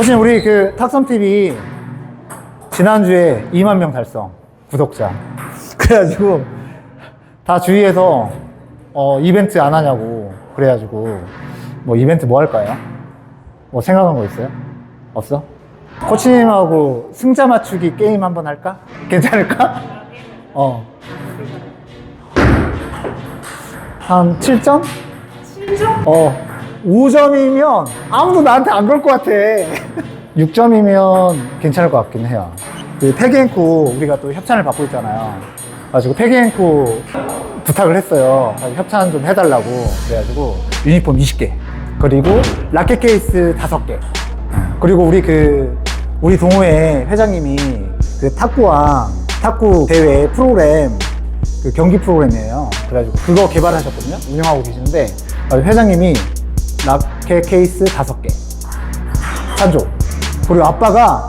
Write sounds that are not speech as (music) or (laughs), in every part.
코치님 우리 그 탁성TV 지난주에 2만 명 달성 구독자 그래가지고 다 주위에서 어, 이벤트 안 하냐고 그래가지고 뭐 이벤트 뭐 할까요? 뭐 생각한 거 있어요? 없어? 코치님하고 승자 맞추기 게임 한번 할까? 괜찮을까? 어. 한 7점? 7점? 어, 5점이면 아무도 나한테 안걸것 같아. (laughs) 6점이면 괜찮을 것 같긴 해요. 그 패기앤코 우리가 또 협찬을 받고 있잖아요. 가지고 패기앤코 부탁을 했어요. 협찬 좀 해달라고. 그래가지고 유니폼 20개. 그리고 라켓 케이스 5개. 그리고 우리 그, 우리 동호회 회장님이 그 탁구왕, 탁구 대회 프로그램 그 경기 프로그램이에요. 그래가지고 그거 개발하셨거든요. 운영하고 계시는데 어, 회장님이 라켓 케이스 다섯 개 찬조. 그리고 아빠가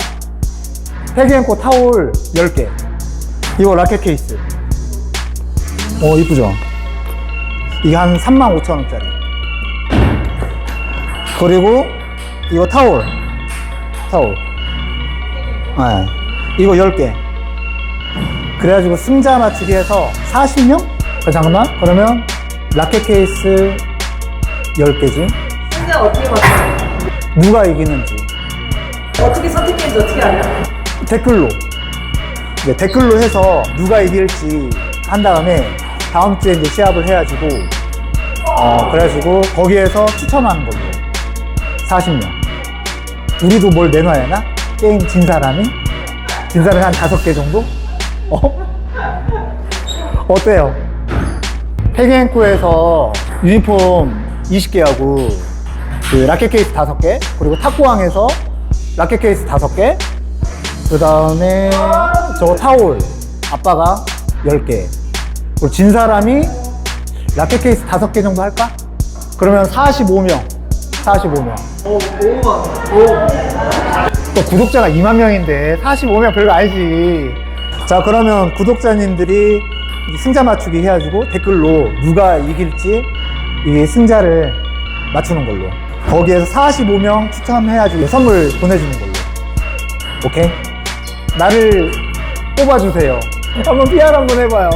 패기앤코 타올 10개. 이거 라켓 케이스. 어, 이쁘죠? 이게 한 3만 5천 원짜리. 그리고 이거 타올. 타올. 네. 이거 10개. 그래가지고 승자 맞추기 해서 40명? 그 잠깐만. 그러면 라켓 케이스 10개지. 승자 어떻게 맞춰요? 누가 이기는지. 어떻게 선택했는지 어떻게 알아요? 댓글로. 네, 댓글로 해서 누가 이길지 한 다음에 다음 주에 이제 시합을 해가지고, 어, 그래가지고 거기에서 추첨하는 걸로. 40명. 우리도 뭘 내놔야 하나? 게임 진 사람이? 진 사람이 한 다섯 개 정도? 어? 어때요? 패기앤코에서 유니폼 20개하고 그 라켓 케이스 5개 그리고 탁구왕에서 라켓 케이스 5개 그 다음에 저거 타올 아빠가 10개 그리고 진 사람이 라켓 케이스 5개 정도 할까? 그러면 45명 45명 오. 또 구독자가 2만 명인데 45명 별거 아니지. 자, 그러면 구독자님들이 승자 맞추기 해가지고 댓글로 누가 이길지 이 승자를 맞추는 걸로. 거기에서 45명 추첨해가지고 선물 보내주는 걸로. 오케이? 나를 뽑아주세요. (laughs) 한번 PR 한번 해봐요.